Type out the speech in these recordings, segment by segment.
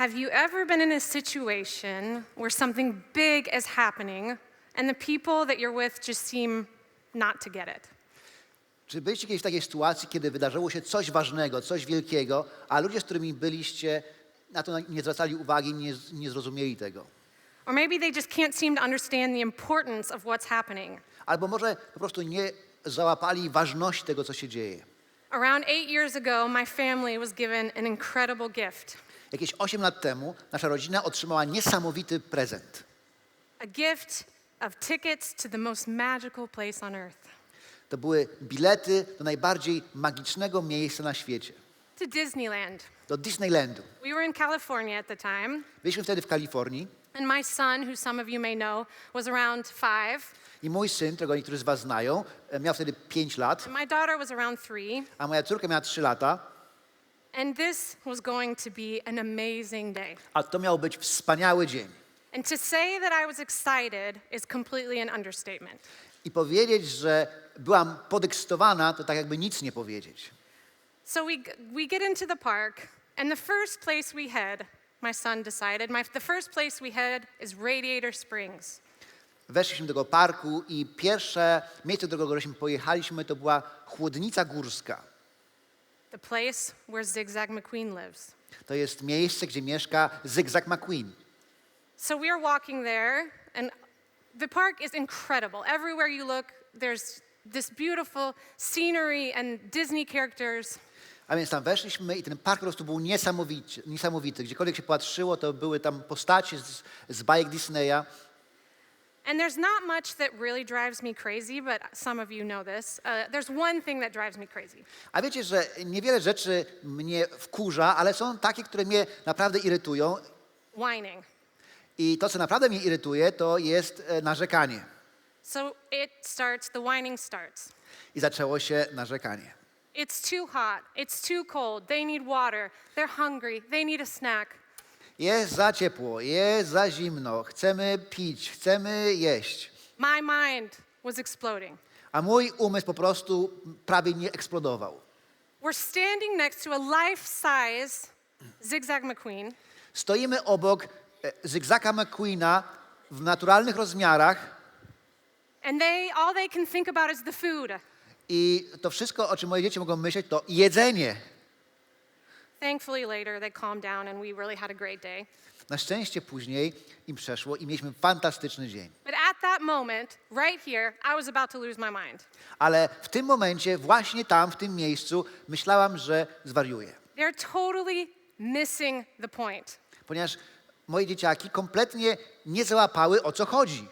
Have you ever been in a situation where something big is happening and the people that you're with just seem not to get it? Czy byliście kiedyś w takiej sytuacji, kiedy wydarzyło się coś ważnego, coś wielkiego, a ludzie, z którymi byliście, na to nie zwracali uwagi, nie, nie zrozumieli tego? Or maybe they just can't seem to understand the importance of what's happening. Albo może po prostu nie załapali ważności tego, co się dzieje. Around eight years ago, my family was given an incredible gift Jakieś 8 lat temu nasza rodzina otrzymała niesamowity prezent. a gift of tickets to the most magical place on earth To były bilety do najbardziej magicznego miejsca na świecie, to Disneyland. do Disneylandu. We were in California at the time, Byliśmy wtedy w Kalifornii and my son, who some of you may know, was around five, i mój syn, którego niektórzy z was znają, e, miał wtedy 5 lat, and my daughter was around three. a moja córka miała 3 lata, And this was going to be an amazing day. a to miał być wspaniały dzień. And to say that I was excited is completely an understatement. I powiedzieć, że byłam podekscytowana, to tak jakby nic nie powiedzieć. So we, we get into the park, and the first place we head, my son decided, my, the first place we head is Radiator Springs. Weszliśmy do tego parku i pierwsze miejsce, do którego pojechaliśmy, to była chłodnica górska. The place where Zigzag McQueen lives. To jest miejsce, gdzie mieszka Zygzak McQueen. So we are walking there, and the park is incredible. Everywhere you look, there's this beautiful scenery and Disney characters. A więc tam weszliśmy i ten park po prostu był niesamowity. niesamowity. Gdziekolwiek się patrzyło, to były tam postacie z, z bajek Disneya. And there's not much that really drives me crazy, but some of you know this. Uh, there's one thing that drives me crazy. A wiecie, że niewiele rzeczy mnie wkurza, ale są takie, które mnie naprawdę irytują. Whining. I to, co naprawdę mnie irytuje, to jest e, narzekanie. So it starts, the whining starts. I zaczęło się narzekanie. It's too hot. It's too cold. They need water. They're hungry. They need a snack. Jest za ciepło, jest za zimno, chcemy pić, chcemy jeść. My mind was exploding. A mój umysł po prostu prawie nie eksplodował. We're standing next to a life size Zigzag McQueen, Stoimy obok e, Zygzaka McQueena w naturalnych rozmiarach and they all they can think about is the food. i to wszystko, o czym moje dzieci mogą myśleć, to jedzenie. Thankfully, later they calmed down and we really had a great day. Na szczęście później im przeszło i mieliśmy fantastyczny dzień. But at that moment, right here, I was about to lose my mind. Ale w tym momencie, właśnie tam, w tym miejscu, myślałam, że zwariuję. They're totally missing the point. Ponieważ moje dzieciaki kompletnie nie załapały, o co chodzi.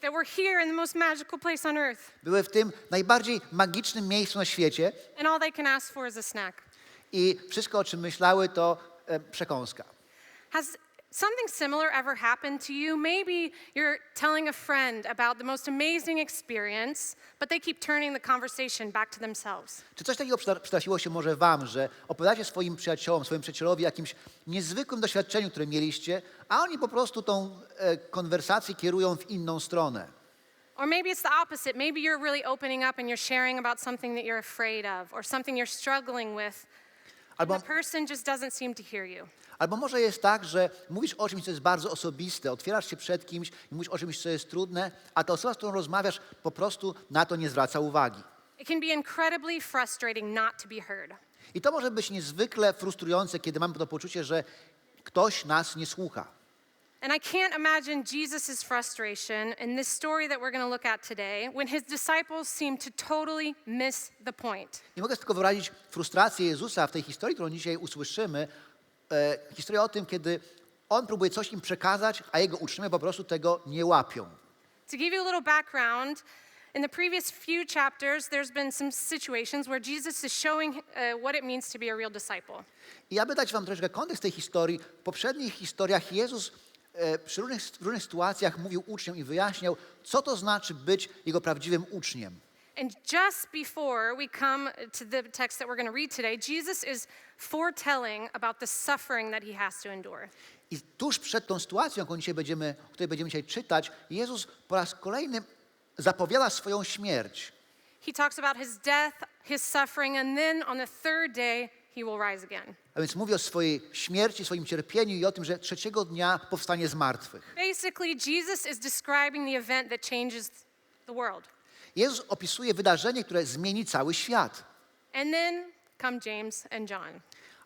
That we're here in the most magical place on earth, Były w tym najbardziej magicznym miejscu na świecie and all they can ask for is a snack. I wszystko, o czym myślały, to e, przekąska. Has something similar ever happened to you? Maybe you're telling a friend about the most amazing experience, but they keep turning the conversation back to themselves. Czy coś takiego przytrafiło się może wam, że opowiadacie swoim przyjaciołom, swoim przyjacielowi jakimś niezwykłym doświadczeniu, które mieliście, a oni po prostu tą e, konwersację kierują w inną stronę? Or maybe it's the opposite. Maybe you're really opening up and you're sharing about something that you're afraid of or something you're struggling with. Albo, the person just doesn't seem to hear you. albo może jest tak, że mówisz o czymś, co jest bardzo osobiste, otwierasz się przed kimś i mówisz o czymś, co jest trudne, a ta osoba, z którą rozmawiasz, po prostu na to nie zwraca uwagi. It can be incredibly frustrating not to be heard. I to może być niezwykle frustrujące, kiedy mamy to poczucie, że ktoś nas nie słucha. And I can't imagine Jesus' frustration in this story that we're going to look at today when his disciples seem to totally miss the point. Nie mogę tylko wyobrazić frustrację Jezusa w tej historii, którą dzisiaj usłyszymy. E, historia o tym, kiedy On próbuje coś im przekazać, a Jego uczniowie po prostu tego nie łapią. To give you a little background, in the previous few chapters, there's been some situations where Jesus is showing uh, what it means to be a real disciple. I aby dać wam troszkę kontekst tej historii, w poprzednich historiach Jezus przy różnych, w różnych sytuacjach mówił uczniom i wyjaśniał, co to znaczy być Jego prawdziwym uczniem. And just before we come to the text that we're going to read today, Jesus is foretelling about the suffering that he has to endure. I tuż przed tą sytuacją, którą dzisiaj będziemy, o której będziemy dzisiaj czytać, Jezus po raz kolejny zapowiada swoją śmierć. He talks about his death, his suffering, and then on the third day, he will rise again. A więc mówi o swojej śmierci, swoim cierpieniu i o tym, że trzeciego dnia powstanie z martwych. Basically, Jesus is describing the event that changes the world. Jezus opisuje wydarzenie, które zmieni cały świat. And then come James and John.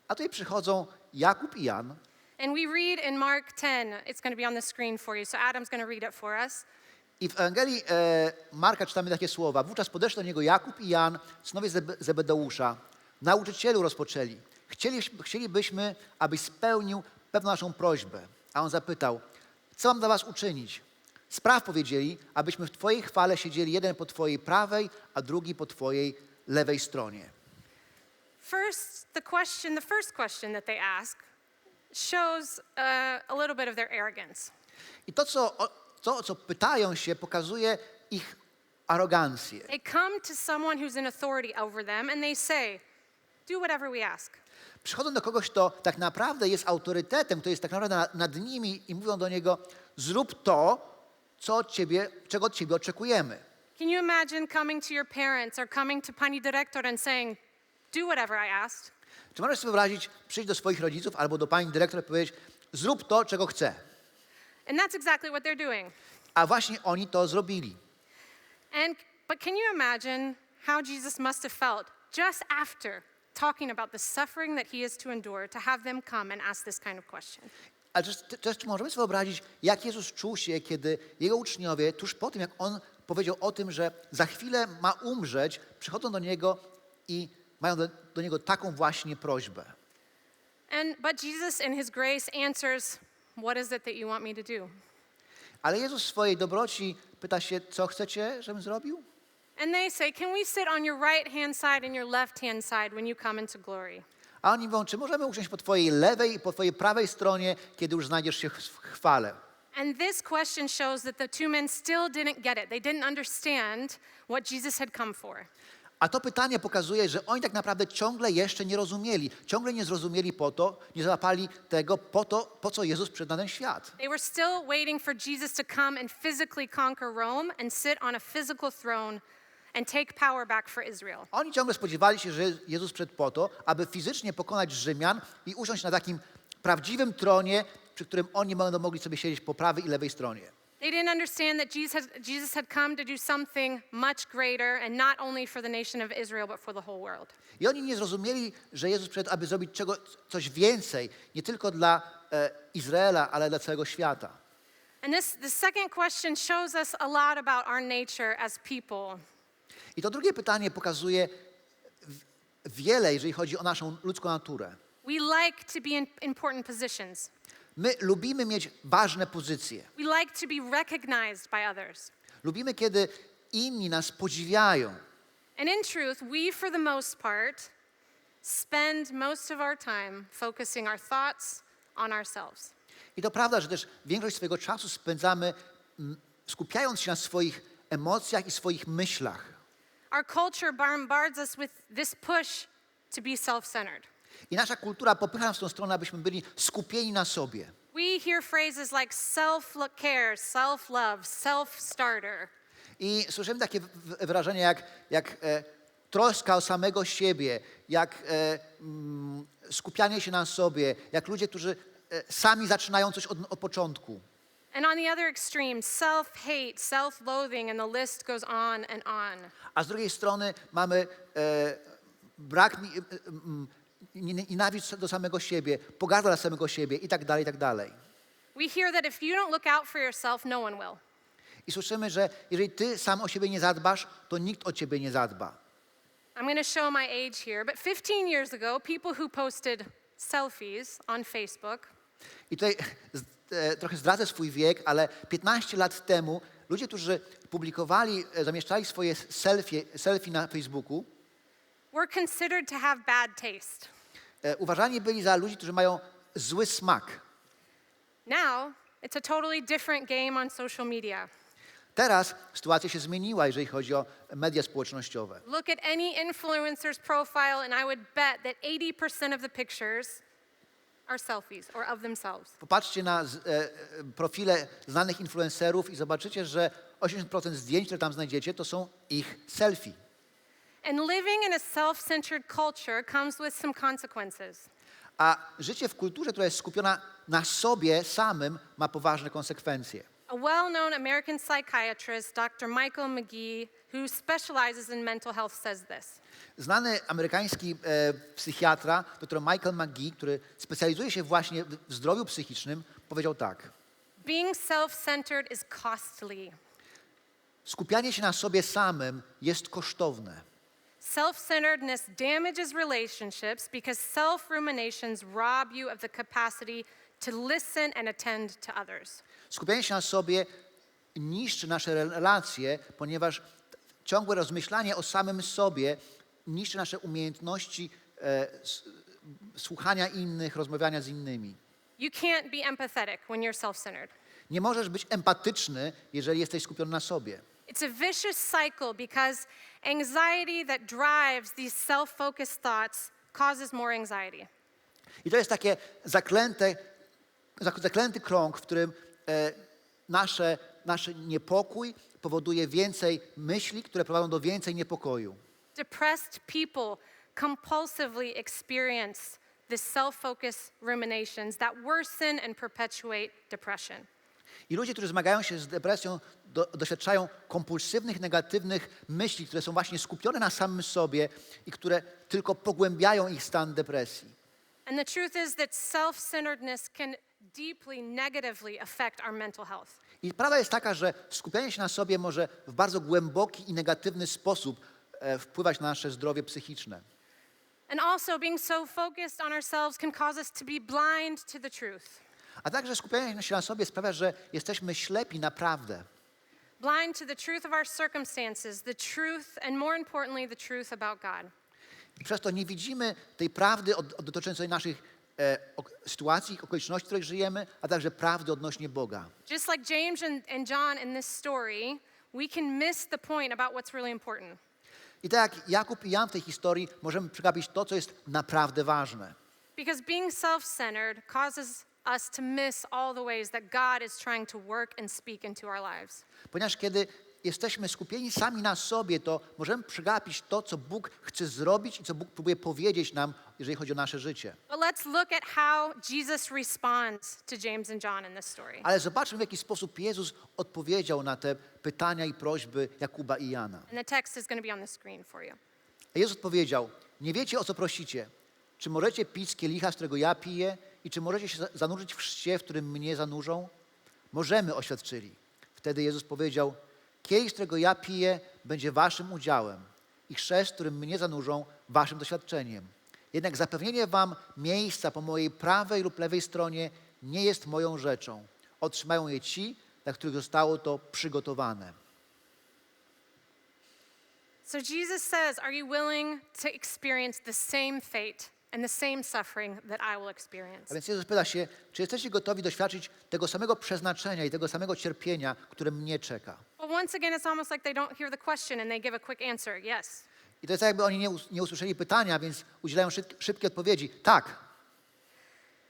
A tutaj przychodzą Jakub i Jan And we read in Mark 10, it's going to be on the screen for you. So Adam's going to read it for us. i w Ewangelii e, Marka czytamy takie słowa. Wówczas podeszli do niego Jakub i Jan, synowie Zebe- Zebedeusza. Nauczycielu rozpoczęli. Chcieli, chcielibyśmy, abyś spełnił pewną naszą prośbę. A on zapytał, co mam dla was uczynić? Spraw powiedzieli, abyśmy w Twojej chwale siedzieli jeden po Twojej prawej, a drugi po Twojej lewej stronie. First, the question, the first question that they ask shows uh, a little bit of their arrogance. I to, co, o, to, co pytają się, pokazuje ich arogancję. They come to someone who's in authority over them and they say, Do whatever we ask. Przychodzą do kogoś, kto tak naprawdę jest autorytetem, kto jest tak naprawdę na- nad nimi i mówią do niego, zrób to, co od ciebie, czego od ciebie oczekujemy. Can you imagine coming to your parents or coming to pani and saying, Do whatever I asked? Czy możesz sobie wyobrazić, przyjść do swoich rodziców albo do pani dyrektor i powiedzieć, zrób to, czego chcę. And that's exactly what they're doing. A właśnie oni to zrobili. And but can you imagine how Jesus must have felt just after talking about the suffering that he is to endure to have them come and ask this kind of question? Ale też, też czy możemy sobie wyobrazić, jak Jezus czuł się, kiedy jego uczniowie, tuż po tym, jak on powiedział o tym, że za chwilę ma umrzeć, przychodzą do niego i mają do, do niego taką właśnie prośbę. And but Jesus in his grace answers, What is it that you want me to do? Ale Jezus w swojej dobroci pyta się, co chcecie, żebym zrobił? And they say, Can we sit on your right hand side and your left hand side when you come into glory? A oni mówią, czy możemy usiąść po twojej lewej i po twojej prawej stronie, kiedy już znajdziesz się w chwale? And this question shows that the two men still didn't get it. They didn't understand what Jesus had come for. A to pytanie pokazuje, że oni tak naprawdę ciągle jeszcze nie rozumieli. Ciągle nie zrozumieli po to, nie załapali tego po to, po co Jezus przyszedł na ten świat. They were still waiting for Jesus to come and physically conquer Rome and sit on a physical throne and take power back for Israel. Oni ciągle spodziewali się, że Jezus przyszedł po to, aby fizycznie pokonać Rzymian i usiąść na takim prawdziwym tronie, przy którym oni będą mogli sobie siedzieć po prawej i lewej stronie. They didn't understand that Jesus had, Jesus had come to do something much greater and not only for the nation of Israel, but for the whole world. I oni nie zrozumieli, że Jezus przyszedł, aby zrobić czego, coś więcej, nie tylko dla e, Izraela, ale dla całego świata. And this the second question shows us a lot about our nature as people. I to drugie pytanie pokazuje wiele, jeżeli chodzi o naszą ludzką naturę. We like to be in important positions. My lubimy mieć ważne pozycje. We like to be recognized by others. Lubimy, kiedy inni nas podziwiają. And in truth, we, for the most part, spend most of our time focusing our thoughts on ourselves. I to prawda, że też większość swojego czasu spędzamy skupiając się na swoich emocjach i swoich myślach. Our culture bombards us with this push to be self centered. I nasza kultura popycha nas w tą stronę, abyśmy byli skupieni na sobie. We hear phrases like self care, self love, self starter. I słyszymy takie w- w- wyrażenia jak, jak e, troska o samego siebie, jak e, mm, skupianie się na sobie, jak ludzie, którzy e, sami zaczynają coś od, od początku. And on the other extreme, self hate, self loathing, and the list goes on and on. A z drugiej strony mamy e, brak, ni- e, nie- nienawiść do samego siebie, pogarda dla samego siebie i tak dalej, i tak dalej. We hear that if you don't look out for yourself, no one will. I słyszymy, że jeżeli ty sam o siebie nie zadbasz, to nikt o ciebie nie zadba. I'm going to show my age here, but 15 years ago, people who posted selfies on Facebook I tutaj e, trochę zdradzę swój wiek, ale 15 lat temu ludzie, którzy publikowali, e, zamieszczali swoje selfie, selfie na Facebooku, were considered to have bad taste. e, uważani byli za ludzi, którzy mają zły smak. Now, it's a totally different game on social media. Teraz sytuacja się zmieniła, jeżeli chodzi o media społecznościowe. Look at any influencer's profile, and I would bet that 80% of the pictures are selfies or of themselves. Popatrzcie na z, e, e, profile znanych influencerów i zobaczycie, że 80% zdjęć, które tam znajdziecie, to są ich selfie. And living in a self centered culture comes with some consequences. A życie w kulturze, która jest skupiona na sobie samym, ma poważne konsekwencje. A well known American psychiatrist, Dr. Michael McGee, who specializes in mental health, says this Znany amerykański e, psychiatra, dr Michael McGee, który specjalizuje się właśnie w w zdrowiu psychicznym, powiedział tak. Being self centered is costly. Skupianie się na sobie samym jest kosztowne. Self centeredness damages relationships because self ruminations rob you of the capacity to listen and attend to others. Skupianie się na sobie niszczy nasze relacje, ponieważ ciągłe rozmyślanie o samym sobie niszczy nasze umiejętności e, s, słuchania innych, rozmawiania z innymi. You can't be empathetic when you're self centered. Nie możesz być empatyczny, jeżeli jesteś skupiony na sobie. It's a vicious cycle because anxiety that drives these self focused thoughts causes more anxiety. I to jest takie zaklęte, zak- zaklęty krąg, w którym e, nasze, nasz niepokój powoduje więcej myśli, które prowadzą do więcej niepokoju. Depressed people compulsively experience this self focused ruminations that worsen and perpetuate depression. I ludzie, którzy zmagają się z depresją, do, doświadczają kompulsywnych, negatywnych myśli, które są właśnie skupione na samym sobie i które tylko pogłębiają ich stan depresji. And the truth is that self centeredness can deeply negatively affect our mental health. I prawda jest taka, że skupianie się na sobie może w bardzo głęboki i negatywny sposób e, wpływać na nasze zdrowie psychiczne. A także skupianie się na sobie sprawia, że jesteśmy ślepi naprawdę. Blind to the truth of our circumstances, the truth, and more importantly, the truth about God. I przez to nie widzimy tej prawdy dotyczącej naszych sytuacji, okoliczności, w których żyjemy, a także prawdy odnośnie Boga. Just like James and, and John in this story, we can miss the point about what's really important. I tak jak Jakub i Jan w tej historii możemy przegapić to, co jest naprawdę ważne. Because being self centered causes us to miss all the ways that God is trying to work and speak into our lives. Ponieważ kiedy jesteśmy skupieni sami na sobie, to możemy przegapić to, co Bóg chce zrobić i co Bóg próbuje powiedzieć nam, jeżeli chodzi o nasze życie. But let's look at how Jesus responds to James and John in this story. Ale zobaczmy, w jaki sposób Jezus odpowiedział na te pytania i prośby Jakuba i Jana. And the text is going to be on the screen for you. A Jezus odpowiedział, nie wiecie o co prosicie. Czy możecie pić z kielicha, z którego ja piję i czy możecie się za- zanurzyć w chrzcie, w którym mnie zanurzą? Możemy, oświadczyli. Wtedy Jezus powiedział, kielich, którego ja piję, będzie waszym udziałem i chrzest, którym mnie zanurzą, waszym doświadczeniem. Jednak zapewnienie wam miejsca po mojej prawej lub lewej stronie nie jest moją rzeczą. Otrzymają je ci, dla których zostało to przygotowane. So Jesus says, Are you willing to experience the same fate and the same suffering that I will experience? A więc Jezus pyta się, czy jesteście gotowi doświadczyć tego samego przeznaczenia i tego samego cierpienia, które mnie czeka? Well, once again, it's almost like they don't hear the question and they give a quick answer yes. I to jest tak, jakby oni nie, us- nie usłyszeli pytania, więc udzielają szyb, szybkie odpowiedzi. Tak.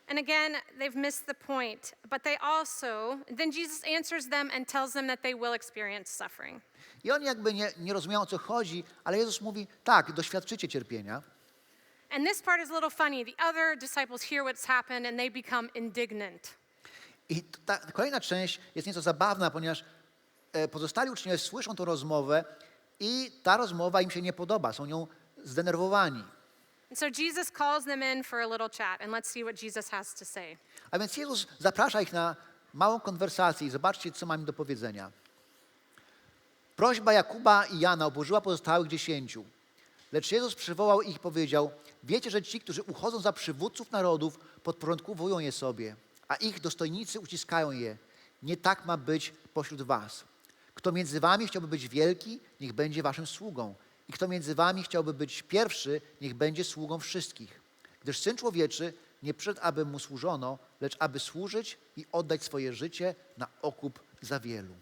And again, they've missed the point. But they also, then Jesus answers them and tells them that they will experience suffering. I oni jakby nie, nie rozumieją, o co chodzi, ale Jezus mówi, tak, doświadczycie cierpienia. And this part is a little funny. The other disciples hear what's happened and they become indignant. I ta kolejna część jest nieco zabawna, ponieważ e, pozostali uczniowie słyszą tę rozmowę i ta rozmowa im się nie podoba, są nią zdenerwowani. And so Jesus calls them in for a little chat, and let's see what Jesus has to say. A więc Jezus zaprasza ich na małą konwersację i zobaczcie, co mam do powiedzenia. Prośba Jakuba i Jana oburzyła pozostałych dziesięciu. Lecz Jezus przywołał ich i powiedział, wiecie, że ci, którzy uchodzą za przywódców narodów, podporządkowują je sobie, a ich dostojnicy uciskają je. Nie tak ma być pośród was. Kto między wami chciałby być wielki, niech będzie waszym sługą. I kto między wami chciałby być pierwszy, niech będzie sługą wszystkich. Gdyż Syn Człowieczy nie przyszedł, aby mu służono, lecz aby służyć i oddać swoje życie na okup za wielu.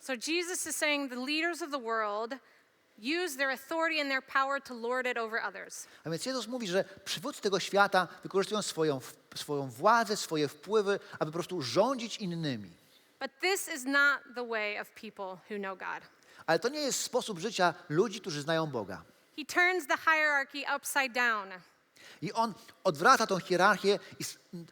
So Jesus is saying the leaders of the world use their authority and their power to lord it over others. A więc Jezus mówi, że przywódcy tego świata wykorzystują swoją, swoją władzę, swoje wpływy, aby po prostu rządzić innymi. But this is not the way of people who know God. Ale to nie jest sposób życia ludzi, którzy znają Boga. He turns the hierarchy upside down. I on odwraca tą hierarchię i,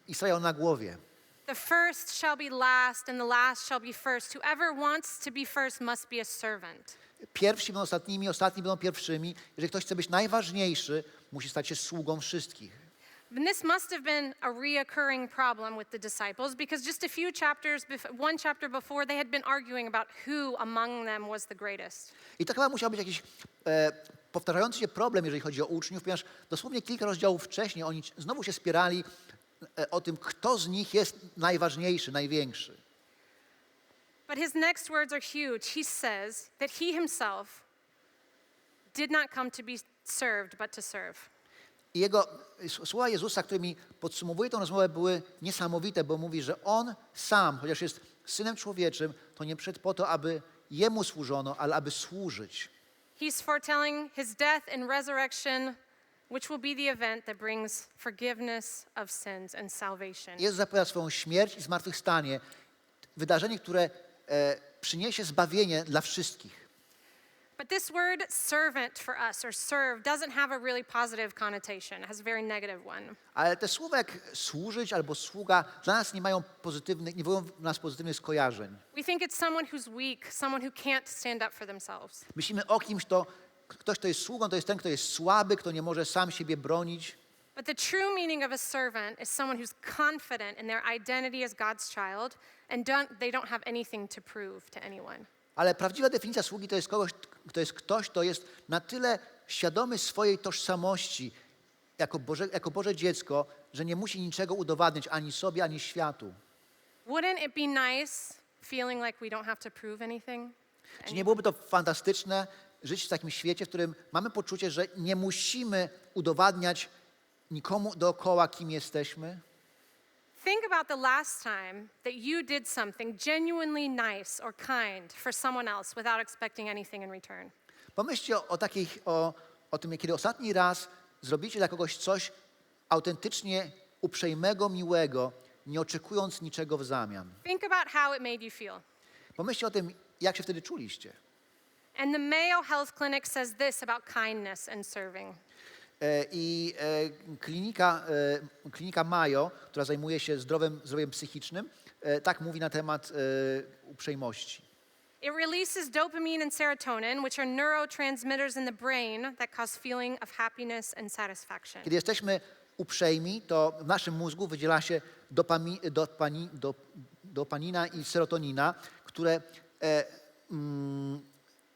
i stawia ją na głowie. The first shall be last, and the last shall be first. Whoever wants to be first must be a servant. Pierwsi będą ostatnimi, ostatni będą pierwszymi. Jeżeli ktoś chce być najważniejszy, musi stać się sługą wszystkich. And this must have been a reoccurring problem with the disciples because just a few chapters, one chapter before, they had been arguing about who among them was the greatest. I to chyba musiał być jakiś e, powtarzający się problem, jeżeli chodzi o uczniów, ponieważ dosłownie kilka rozdziałów wcześniej oni znowu się spierali e, o tym, kto z nich jest najważniejszy, największy. But his next words are huge. He says that he himself did not come to be served, but to serve. I jego słowa Jezusa, którymi podsumowuje tę rozmowę, były niesamowite, bo mówi, że on sam, chociaż jest synem człowieczym, to nie przyszedł po to, aby jemu służono, ale aby służyć. He's foretelling his death and resurrection, which will be the event that brings forgiveness of sins and salvation. Jezus zapowiada swoją śmierć i zmartwychwstanie, wydarzenie, które e, przyniesie zbawienie dla wszystkich. But this word servant for us or serve doesn't have a really positive connotation. It has a very negative one. Ale te słowa jak służyć albo sługa dla nas nie mają pozytywnych, nie wywołują w nas pozytywnych skojarzeń. We think it's someone who's weak, someone who can't stand up for themselves. Myślimy o kimś, kto, ktoś, kto jest sługą, to jest ten, kto jest słaby, kto nie może sam siebie bronić. But the true meaning of a servant is someone who's confident in their identity as God's child and don't, they don't have anything to prove to anyone. Ale prawdziwa definicja sługi to jest kogoś, kto jest ktoś, kto jest na tyle świadomy swojej tożsamości jako Boże, jako Boże dziecko, że nie musi niczego udowadniać ani sobie, ani światu. Wouldn't it be nice feeling like we don't have to prove anything? Czy nie byłoby to fantastyczne żyć w takim świecie, w którym mamy poczucie, że nie musimy udowadniać nikomu dookoła, kim jesteśmy? Think about the last time that you did something genuinely nice or kind for someone else without expecting anything in return. Pomyślcie o, o, takiej, o, o tym, kiedy ostatni raz zrobicie dla kogoś coś autentycznie uprzejmego, miłego, nie oczekując niczego w zamian. Think about how it made you feel. Pomyślcie o tym, jak się wtedy czuliście. And the Mayo Health Clinic says this about kindness and serving. E, I e, klinika, e, klinika Mayo, która zajmuje się zdrowiem, zdrowiem psychicznym, tak mówi na temat uprzejmości. It releases dopamine and serotonin, which are neurotransmitters in the brain that cause feeling of happiness and satisfaction. Kiedy jesteśmy uprzejmi, to w naszym mózgu wydziela się dopami, dopani, dop, dopanina i serotonina, które e, mm,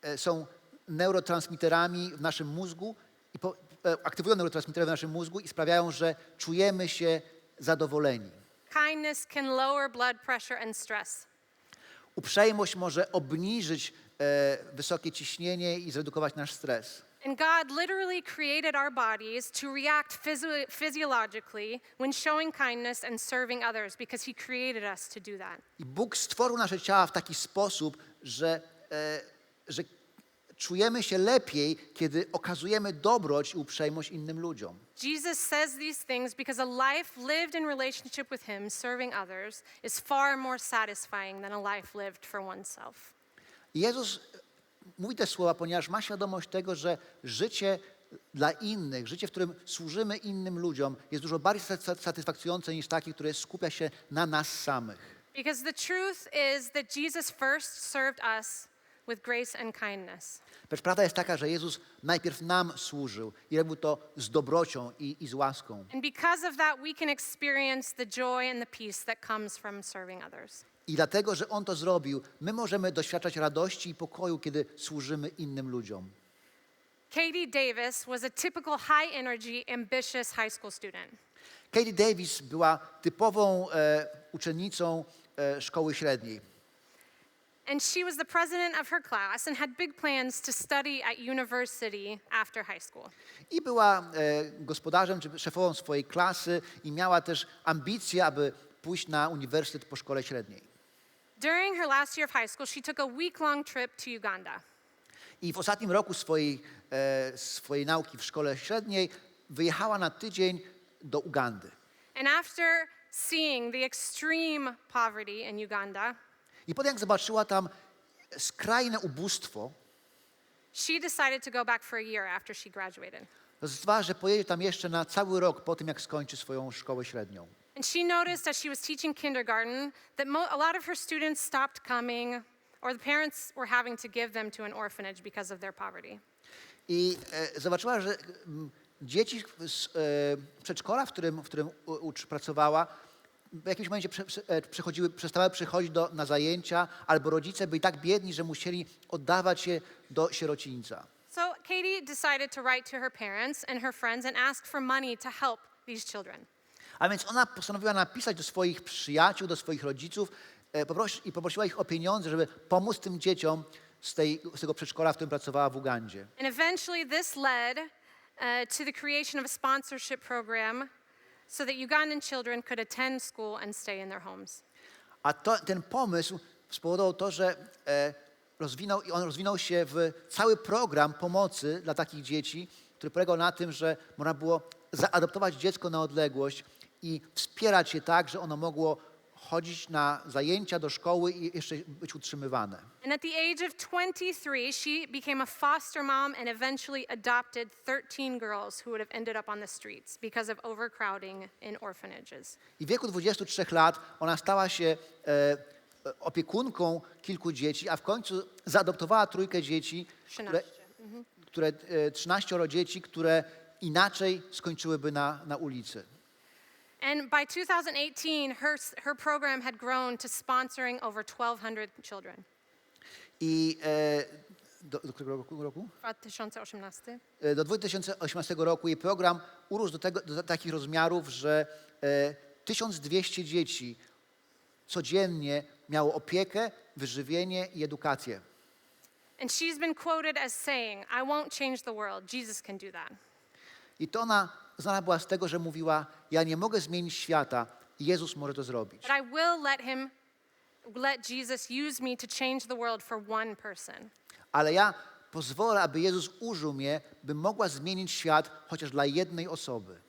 e, są neurotransmiterami w naszym mózgu i po, aktywują neurotransmitery w naszym mózgu i sprawiają, że czujemy się zadowoleni. Kindness can lower blood pressure and stress. Uprzejmość może obniżyć e, wysokie ciśnienie i zredukować nasz stres. And God literally created our bodies to react physio- physiologically when showing kindness and serving others because He created us to do that. I Bóg stworzył nasze ciała w taki sposób, że, e, że czujemy się lepiej, kiedy okazujemy dobroć i uprzejmość innym ludziom. Jesus says these things because a life lived in relationship with Him, serving others, is far more satisfying than a life lived for oneself. Jezus mówi te słowa, ponieważ ma świadomość tego, że życie dla innych, życie, w którym służymy innym ludziom, jest dużo bardziej sa- satysfakcjonujące niż takie, które skupia się na nas samych. Because the truth is that Jesus first served us with grace and kindness. Lecz prawda jest taka, że Jezus najpierw nam służył i robił to z dobrocią i, i z łaską. And because of that, we can experience the joy and the peace that comes from serving others. I dlatego, że On to zrobił, my możemy doświadczać radości i pokoju, kiedy służymy innym ludziom. Katie Davis was a typical high energy, ambitious high school student. Katie Davis była typową e, uczennicą e, szkoły średniej. And she was the president of her class and had big plans to study at university after high school. I była e, gospodarzem czy szefową swojej klasy i miała też ambicje, aby pójść na uniwersytet po szkole średniej. During her last year of high school, she took a week long trip to Uganda. I w ostatnim roku swojej, e, swojej nauki w szkole średniej wyjechała na tydzień do Ugandy. And after seeing the extreme poverty in Uganda, I potem jak zobaczyła tam skrajne ubóstwo, she decided to go back for a year after she graduated. Zdecydowała, że pojedzie tam jeszcze na cały rok po tym, jak skończy swoją szkołę średnią. And she noticed as she was teaching kindergarten that mo- a lot of her students stopped coming, or the parents were having to give them to an orphanage because of their poverty. I e, zobaczyła, że mm, dzieci z e, przedszkola, w którym, w którym u, ucz, pracowała, w jakimś momencie e, przychodziły, przestały przychodzić do, na zajęcia, albo rodzice byli tak biedni, że musieli oddawać się do sierocińca. So Katie decided to write to her parents and her friends and ask for money to help these children. A więc ona postanowiła napisać do swoich przyjaciół, do swoich rodziców e, poprosi, i poprosiła ich o pieniądze, żeby pomóc tym dzieciom z, tej, z tego przedszkola, w którym pracowała w Ugandzie. And eventually, this led uh, to the creation of a sponsorship program so that Ugandan children could attend school and stay in their homes. A to, ten pomysł spowodował to, że e, rozwinął, on rozwinął się w cały program pomocy dla takich dzieci, który polegał na tym, że można było zaadoptować dziecko na odległość i wspierać je tak, że ono mogło chodzić na zajęcia do szkoły i jeszcze być utrzymywane. And at the age of 23, she became a foster mom and eventually adopted 13 girls who would have ended up on the streets because of overcrowding in orphanages. I w wieku 23 lat ona stała się e, opiekunką kilku dzieci, a w końcu zaadoptowała trójkę dzieci, które, 13. które, e, 13 dzieci, które inaczej skończyłyby na, na ulicy. And by 2018, her, her program had grown to sponsoring over 1,200 children. I e, do, do którego roku? roku? 2018. E, Do 2018 roku jej program urósł do, tego, do takich rozmiarów, że e, 1200 dzieci codziennie miało opiekę, wyżywienie i edukację. And she's been quoted as saying, I won't change the world, Jesus can do that. I to ona znana była z tego, że mówiła: Ja nie mogę zmienić świata, Jezus może to zrobić. But I will let him, let Jesus use me to change the world for one person. Ale ja pozwolę, aby Jezus użył mnie, by mogła zmienić świat chociaż dla jednej osoby.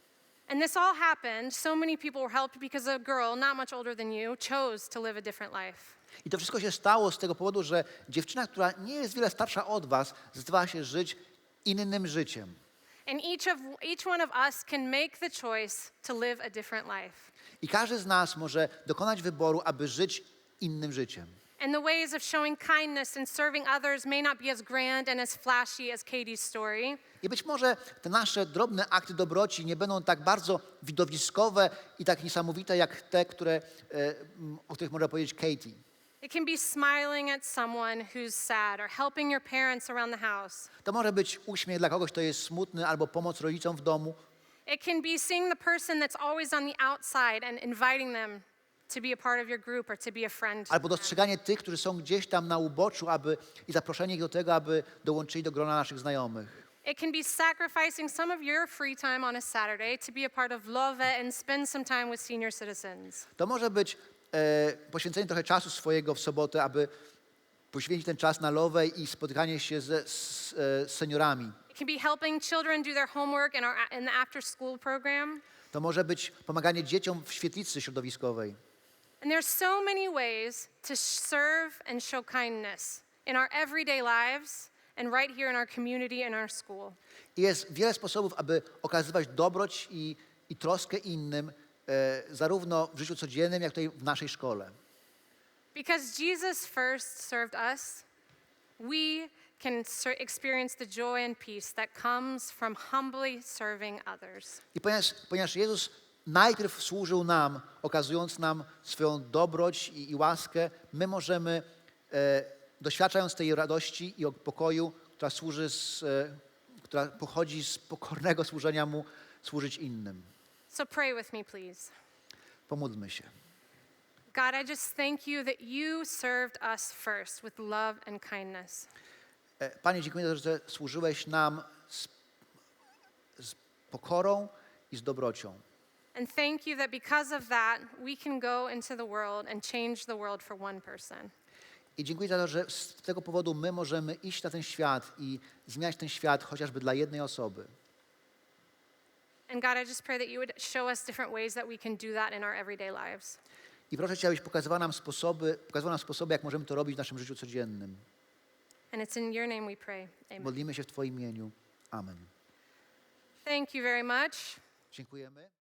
And this all happened, so many people were helped because a girl, not much older than you, chose to live a different life. I to wszystko się stało z tego powodu, że dziewczyna, która nie jest wiele starsza od was, zdecydowała się żyć innym życiem. And each, of, each one of us can make the choice to live a different life. I każdy z nas może dokonać wyboru, aby żyć innym życiem. And the ways of showing kindness and serving others may not be as grand and as flashy as Katie's story, I być może te nasze drobne akty dobroci nie będą tak bardzo widowiskowe i tak niesamowite jak te, które, e, o których może powiedzieć Katie. It can be smiling at someone who's sad or helping your parents around the house. To może być uśmiech dla kogoś, kto jest smutny, albo pomoc rodzicom w domu. It can be seeing the person that's always on the outside and inviting them to be a part of your group or to be a friend. Albo dostrzeganie tych, którzy są gdzieś tam na uboczu aby, i zaproszenie ich do tego, aby dołączyli do grona naszych znajomych. It can be sacrificing some of your free time on a Saturday to be a part of Love and spend some time with senior citizens. To może być poświęcenie trochę czasu swojego w sobotę, aby poświęcić ten czas na lowę i spotykanie się ze, z, e, z seniorami. Our. To może być pomaganie dzieciom w świetlicy środowiskowej. And there's so many ways to serve and show kindness in our everyday lives and right here in our community and our school. I jest wiele sposobów, aby okazywać dobroć i, i troskę innym, e, zarówno w życiu codziennym, jak tutaj w naszej szkole. Because Jesus first served us, we can experience the joy and peace that comes from humbly serving others. I ponieważ, ponieważ Jezus najpierw służył nam, okazując nam swoją dobroć i, i łaskę, my możemy, e, doświadczając tej radości i pokoju, która służy z, e, która pochodzi z pokornego służenia Mu, służyć innym. So pray with me, please. Pomódlmy się. God, I just thank you that you served us first with love and kindness. E, Panie, dziękuję za to, że służyłeś nam z, z pokorą i z dobrocią. And thank you that because of that, we can go into the world and change the world for one person. I dziękuję za to, że z tego powodu my możemy iść na ten świat i zmieniać ten świat chociażby dla jednej osoby. And God, I just pray that you would show us different ways that we can do that in our everyday lives. I proszę Cię, abyś pokazywał nam sposoby, pokazywał nam sposoby, jak możemy to robić w naszym życiu codziennym. And it's in your name we pray. Amen. Modlimy się w Twoim imieniu. Amen. Thank you very much. Dziękujemy.